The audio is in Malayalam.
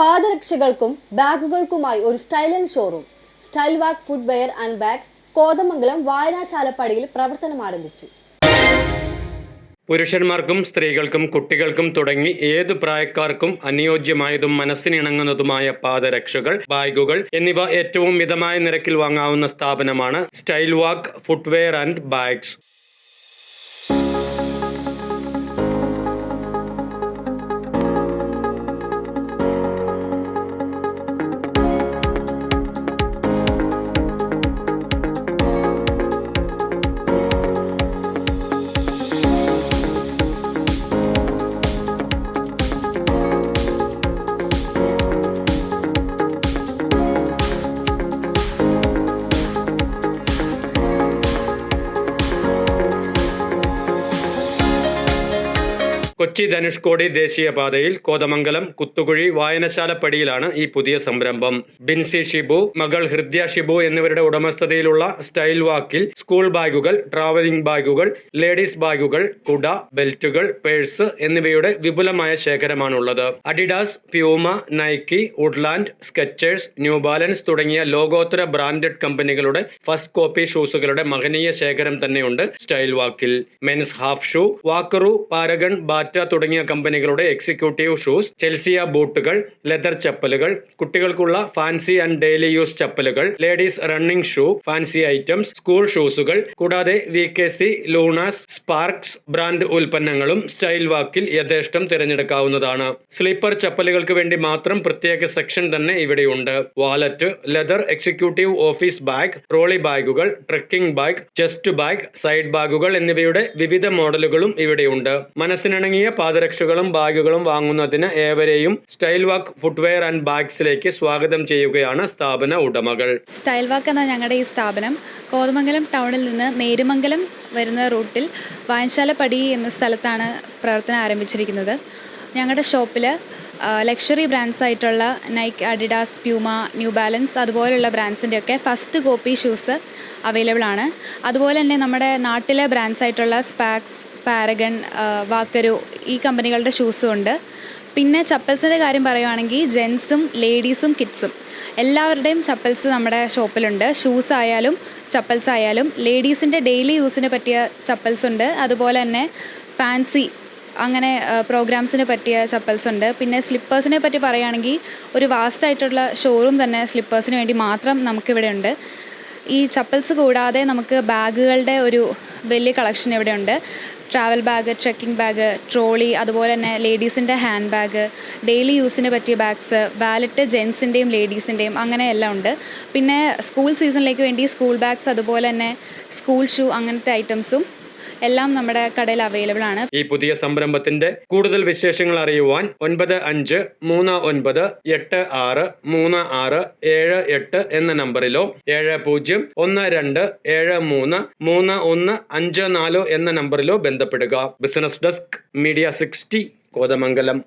പാദരക്ഷകൾക്കും ബാഗുകൾക്കുമായി ഒരു style and showroom. Style walk foot wear and bags Kothamangalam വായനാശാലപ്പടിയിൽ പ്രവർത്തനം ആരംഭിച്ചു. പുരുഷന്മാർക്കും സ്ത്രീകൾക്കും കുട്ടികൾക്കും തുടങ്ങി ഏതു പ്രായക്കാർക്കും അനുയോജ്യമായതും മനസ്സിനിണങ്ങുന്നതുമായ പാദരക്ഷകൾ ബാഗുകൾ എന്നിവ ഏറ്റവും മിതമായ നിരക്കിൽ വാങ്ങാവുന്ന സ്ഥാപനമാണ് style walk footwear and bags. Kochi Dhanushkodi ദേശീയപാതയിൽ കോതമംഗലം കുത്തുകുഴി വായനശാലപ്പടിയിലാണ് ഈ പുതിയ സംരംഭം. ബിൻസി ഷിബു മകൾ ഹൃദ്യ ഷിബു എന്നിവരുടെ ഉടമസ്ഥതയിലുള്ള സ്റ്റൈൽ വാക്കിൽ സ്കൂൾ ബാഗുകൾ ട്രാവലിംഗ് ബാഗുകൾ ലേഡീസ് ബാഗുകൾ കുട ബെൽറ്റുകൾ പേഴ്സ് എന്നിവയുടെ വിപുലമായ ശേഖരമാണുള്ളത്. Adidas Puma Nike Woodland Skechers New Balance തുടങ്ങിയ ലോകോത്തര ബ്രാൻഡഡ് കമ്പനികളുടെ ഫസ്റ്റ് കോപ്പി ഷൂസുകളുടെ മഹനീയ ശേഖരം തന്നെയുണ്ട് സ്റ്റൈൽ വാക്കിൽ. Men's half shoe Walkaroo Paragon Bata തുടങ്ങിയ കമ്പനികളുടെ എക്സിക്യൂട്ടീവ് ഷൂസ് ചെൽസിയ ബൂട്ടുകൾ ലെതർ ചപ്പലുകൾ കുട്ടികൾക്കുള്ള fancy and daily use ചപ്പലുകൾ ladies running shoe fancy items school ഷൂസുകൾ കൂടാതെ V K C Lunars Sparx brand ഉൽപ്പന്നങ്ങളും സ്റ്റൈൽ വാക്കിൽ യഥേഷ്ടം തിരഞ്ഞെടുക്കാവുന്നതാണ്. സ്ലീപ്പർ ചപ്പലുകൾക്ക് വേണ്ടി മാത്രം പ്രത്യേക സെക്ഷൻ തന്നെ ഇവിടെയുണ്ട്. Wallet leather executive office bag trolley ബാഗുകൾ trekking bag chest bag side ബാഗുകൾ എന്നിവയുടെ വിവിധ മോഡലുകളും ഇവിടെയുണ്ട്. മനസ്സിനിണങ്ങിയ പാദരക്ഷകളും ബാഗുകളും വാങ്ങുന്നതിന് ഏവരെയും സ്റ്റൈൽ വാക്ക് ഫുട്വെയർ ആൻഡ് ബാഗ്സിലേക്ക് സ്വാഗതം ചെയ്യുകയാണ് സ്ഥാപന ഉടമകൾ. സ്റ്റൈൽ വാക്ക് എന്ന ഞങ്ങളുടെ ഈ സ്ഥാപനം കോതമംഗലം ടൗണിൽ നിന്ന് നേരുമംഗലം വരുന്ന റൂട്ടിൽ വായനശാലപ്പടി എന്ന സ്ഥലത്താണ് പ്രവർത്തനം ആരംഭിച്ചിരിക്കുന്നത്. ഞങ്ങളുടെ ഷോപ്പിൽ ലക്ഷറി ബ്രാൻഡ്സ് ആയിട്ടുള്ള Nike Adidas Puma New Balance അതുപോലെയുള്ള ബ്രാൻഡ്സിന്റെ ഒക്കെ ഫസ്റ്റ് കോപ്പി ഷൂസ് അവൈലബിൾ ആണ്. അതുപോലെ തന്നെ നമ്മുടെ നാട്ടിലെ ബ്രാൻഡ്സ് ആയിട്ടുള്ള സ്പാക്സ് പാരഗൺ വാക്കരു ഈ കമ്പനികളുടെ ഷൂസും ഉണ്ട്. പിന്നെ ചപ്പൽസിന്റെ കാര്യം പറയുവാണെങ്കിൽ ജെൻസും ലേഡീസും കിഡ്സും. എല്ലാവരുടെയും ചപ്പൽസ് നമ്മുടെ ഷോപ്പിലുണ്ട്. ഷൂസ് ആയാലും ചപ്പൽസ് ആയാലും ലേഡീസിന്റെ ഡെയിലി യൂസിന് പറ്റിയ ചപ്പൽസ് ഉണ്ട്. അതുപോലെ തന്നെ ഫാൻസി അങ്ങനെ പ്രോഗ്രാംസിന് പറ്റിയ ചപ്പൽസ് ഉണ്ട്. പിന്നെ സ്ലിപ്പേഴ്സിനെ പറ്റി പറയുകയാണെങ്കിൽ ഒരു വാസ്റ്റ് ആയിട്ടുള്ള ഷോറൂം തന്നെ സ്ലിപ്പേഴ്സിന് വേണ്ടി മാത്രം നമുക്കിവിടെ ഉണ്ട്. ഈ ചപ്പൽസ് കൂടാതെ നമുക്ക് ബാഗുകളുടെ ഒരു വലിയ കളക്ഷൻ ഇവിടെ ഉണ്ട് travel bag trekking bag trolley അതുപോലെ തന്നെ ലേഡീസിന്റെ ഹാൻഡ് ബാഗ് ഡെയിലി യൂസിന് പറ്റിയ ബാഗ്സ് വാലറ്റ് ജെൻസിന്റെയും ലേഡീസിന്റെയും അങ്ങനെ എല്ലാം ഉണ്ട്. പിന്നെ സ്കൂൾ സീസണിലേക്ക് വേണ്ടി സ്കൂൾ ബാഗ്സ് അതുപോലെ തന്നെ സ്കൂൾ ഷൂ അങ്ങനത്തെ ഐറ്റംസും എല്ലാം നമ്മുടെ കടയിൽ അവൈലബിൾ ആണ്. ഈ പുതിയ സംരംഭത്തിന്റെ കൂടുതൽ വിശേഷങ്ങൾ അറിയുവാൻ ഒൻപത് അഞ്ച് മൂന്ന് ഒൻപത് എട്ട് ആറ് മൂന്ന് ആറ് ഏഴ് എട്ട് എന്ന നമ്പറിലോ ഏഴ് പൂജ്യം ഒന്ന് രണ്ട് ഏഴ് മൂന്ന് മൂന്ന് ഒന്ന് അഞ്ച് നാല് എന്ന നമ്പറിലോ ബന്ധപ്പെടുക. Business desk media sixty Kothamangalam.